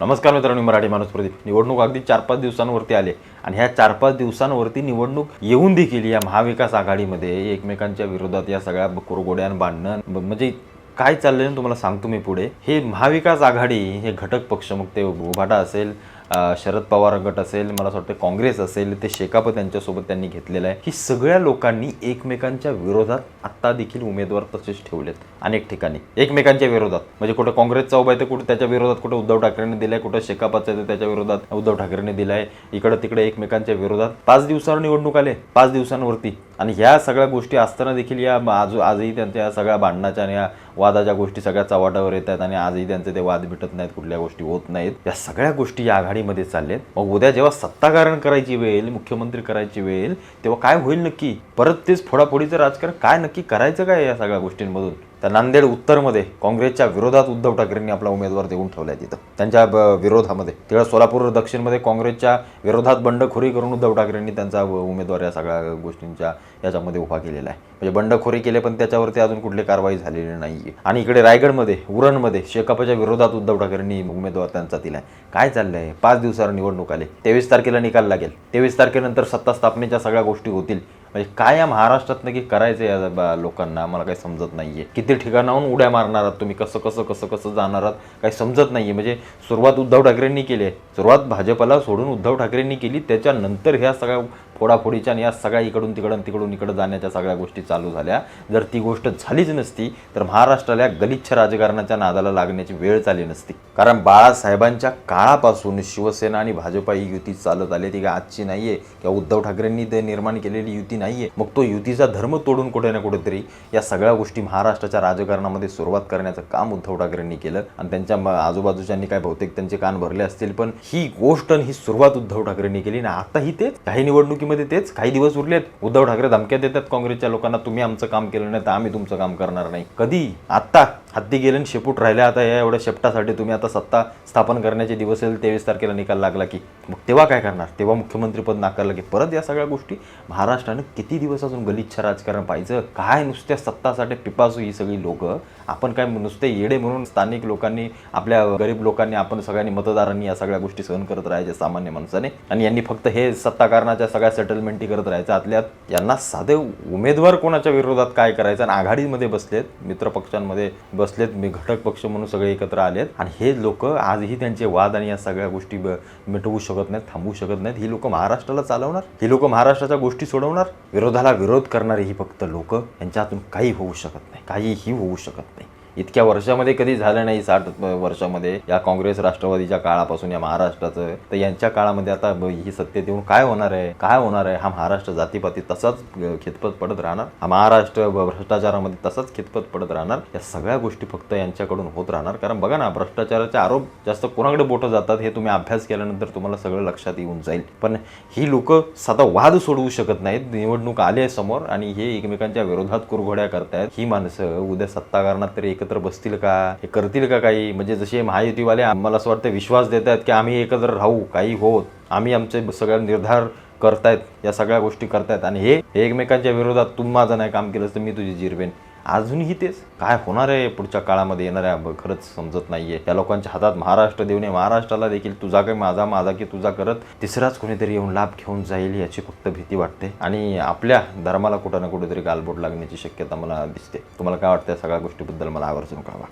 नमस्कार मित्रांनो मराठी माणूस प्रदीप. निवडणूक अगदी चार पाच दिवसांवरती आले आणि ह्या चार पाच दिवसांवरती निवडणूक येऊन देखील या महाविकास आघाडीमध्ये एकमेकांच्या विरोधात या सगळ्या कुरगोड्यान भांडणं ब- म्हणजे काय चाललंय तुम्हाला सांगतो मी पुढे. हे महाविकास आघाडी हे घटक पक्ष मग ते उभाटा असेल शरद पवार गट असेल मला असं वाटतं काँग्रेस असेल ते शेकाप त्यांच्यासोबत त्यांनी घेतलेलं आहे. ही सगळ्या लोकांनी एकमेकांच्या विरोधात आत्ता देखील उमेदवार तसेच ठेवलेत अनेक ठिकाणी. एकमेकांच्या विरोधात. म्हणजे कुठं काँग्रेसचा उभा आहे तर कुठं त्याच्या विरोधात कुठं उद्धव ठाकरेंनी दिलाय कुठं शेकापाचा आहे तर त्याच्या विरोधात उद्धव ठाकरेंनी दिलाय. इकडं तिकडे एकमेकांच्या विरोधात पाच दिवसावर निवडणूक आले पाच दिवसांवरती. आणि ह्या सगळ्या गोष्टी असताना देखील या आज आजही त्यांच्या या सगळ्या भांडणाच्या आणि या वादाच्या गोष्टी सगळ्या चव्हाट्यावर येत आहेत आणि आजही त्यांचे ते वाद भेटत नाहीत कुठल्या गोष्टी होत नाहीत. या सगळ्या गोष्टी या आघाडी आघाडीमध्ये चालले मग उद्या जेव्हा सत्ताकारण करायची वेळ येईल, मुख्यमंत्री करायची वेळ येईल, तेव्हा काय होईल नक्की? परत तेच फोडाफोडीचं राजकारण काय नक्की करायचं काय या सगळ्या गोष्टींमधून? त्या नांदेड उत्तरमध्ये काँग्रेसच्या विरोधात उद्धव ठाकरेंनी आपला उमेदवार देऊन ठेवलाय तिथं. त्यांच्या ब- विरोधामध्ये. तिकडं सोलापूर दक्षिणमध्ये काँग्रेसच्या विरोधात बंडखोरी करून उद्धव ठाकरेंनी त्यांचा उमेदवार या सगळ्या गोष्टींच्या याच्यामध्ये उभा केलेला आहे. म्हणजे बंडखोरी केले पण त्याच्यावरती अजून कुठली कारवाई झालेली नाही आणि इकडे रायगडमध्ये उरणमध्ये शेकापच्या विरोधात उद्धव ठाकरेंनी उमेदवार त्यांचा दिलाय. काय चाललंय? पाच दिवसावर निवडणूक आले. तेवीस तारखेला निकाल लागेल. तेवीस तारखेनंतर सत्ता स्थापनेच्या सगळ्या गोष्टी होतील. म्हणजे काय या महाराष्ट्रात नक्की करायचं या लोकांना? मला काही समजत नाहीये. किती ठिकाणाहून उड्या मारणार आहात तुम्ही? कसं कसं कसं कसं जाणार आहात? काही समजत नाहीये. म्हणजे सुरुवात उद्धव ठाकरेंनी केली आहे. सुरुवात भाजपला सोडून उद्धव ठाकरेंनी केली. त्याच्यानंतर ह्या सगळ्या फोडाफोडीच्या आणि या सगळ्या इकडून तिकडून तिकडून इकडं जाण्याच्या सगळ्या गोष्टी चालू झाल्या. जर ती गोष्ट झालीच नसती तर महाराष्ट्राला गलिच्छ राजकारणाच्या नादाला लागण्याची वेळ आली नसती. कारण बाळासाहेबांच्या काळापासून शिवसेना आणि भाजपा ही युती चालत आली. ती काय आजची नाहीये किंवा उद्धव ठाकरेंनी ते निर्माण केलेली युती नाहीये. मग तो युतीचा धर्म तोडून कुठे ना कुठेतरी या सगळ्या गोष्टी महाराष्ट्राच्या राजकारणामध्ये सुरुवात करण्याचं काम उद्धव ठाकरेंनी केलं. आणि त्यांच्या आजूबाजूच्यांनी काय बहुतेक त्यांचे कान भरले असतील पण ही गोष्ट ही सुरुवात उद्धव ठाकरेंनी केली. आणि आता ही तेच. काही निवडणुकीमध्ये तेच काही दिवस उरलेत. उद्धव ठाकरे धमक्या देतात काँग्रेसच्या लोकांना तुम्ही आमचं काम केलं नाही तर आम्ही तुमचं काम करणार नाही. कधी? आत्ता. हत्ती गेले आणि शेपूट राहिले आता या एवढ्या शेपटासाठी तुम्ही आता सत्ता स्थापन करण्याचे दिवस येईल. तेवीस तारखेला निकाल लागला की. मग तेव्हा काय करणार? तेव्हा मुख्यमंत्रीपद नाकारलं की. परत या सगळ्या गोष्टी. महाराष्ट्रानं किती दिवस अजून गलिच्छ राजकारण पाहिजे काय नुसत्या सत्तासाठी पिपासू ही सगळी लोक? आपण काय नुसते येडे म्हणून स्थानिक लोकांनी आपल्या गरीब लोकांनी आपण सगळ्यांनी मतदारांनी या सगळ्या गोष्टी सहन करत राहायचे सामान्य माणसाने? आणि यांनी फक्त हे सत्ताकारणाच्या सगळ्या सेटलमेंटी करत राहायचं. आतल्यात यांना साधे उमेदवार कोणाच्या विरोधात काय करायचं आणि आघाडीमध्ये बसलेत मित्रपक्षांमध्ये बसलेत मी घटक पक्ष म्हणून सगळे एकत्र आलेत. आणि हे लोक आजही त्यांचे वाद आणि या सगळ्या गोष्टी ब- मिटवू शकत नाहीत थांबवू शकत नाहीत. ही लोक महाराष्ट्राला चालवणार ही लोक महाराष्ट्राच्या गोष्टी सोडवणार विरोधाला विरोध करणारी ही फक्त लोक यांच्या हातून काही होऊ शकत नाही काहीही होऊ शकत नाही. इतक्या वर्षामध्ये कधी झालं नाही साठ वर्षामध्ये या काँग्रेस राष्ट्रवादीच्या काळापासून या महाराष्ट्राचं. तर यांच्या काळामध्ये आता ही सत्य देऊन काय होणार आहे? काय होणार आहे? हा महाराष्ट्र जातीपाती तसाच खितपत पडत राहणार? हा महाराष्ट्र भ्रष्टाचारामध्ये तसाच खितपत पडत राहणार? या सगळ्या गोष्टी फक्त यांच्याकडून होत राहणार. कारण बघा ना भ्रष्टाचाराचे आरोप जास्त कोणाकडे बोटं जातात हे तुम्ही अभ्यास केल्यानंतर तुम्हाला सगळं लक्षात येऊन जाईल. पण ही लोक साधा वाद सोडवू शकत नाहीत. निवडणूक आली आहे समोर आणि हे एकमेकांच्या विरोधात कुरघोड्या करतायत. ही माणसं उद्या सत्ताकारणात तरी एकत्र बसतील का? हे करतील का काही? म्हणजे जसे महायुतीवाले आम्हाला असं वाटतं विश्वास देत आहेत की आम्ही एकत्र राहू काही होत. आम्ही आमचे सगळ्या निर्धार करतायत या सगळ्या गोष्टी करतायत. आणि हे एकमेकांच्या विरोधात तू माझं नाही काम केलं तर मी तुझी जिरवेन. अजूनही तेच. काय होणार आहे पुढच्या काळामध्ये येणाऱ्या? खरंच समजत नाहीये. त्या लोकांच्या हातात महाराष्ट्र देऊ नये महाराष्ट्राला देखील तुझा काय माझा माझा की तुझा करत तिसराच कोणीतरी येऊन लाभ घेऊन जाईल याची फक्त भीती वाटते. आणि आपल्या धर्माला कुठं ना कुठेतरी गालबोट लागण्याची शक्यता मला दिसते. तुम्हाला काय वाटतं या सगळ्या गोष्टीबद्दल मला आवर्जून कळवा.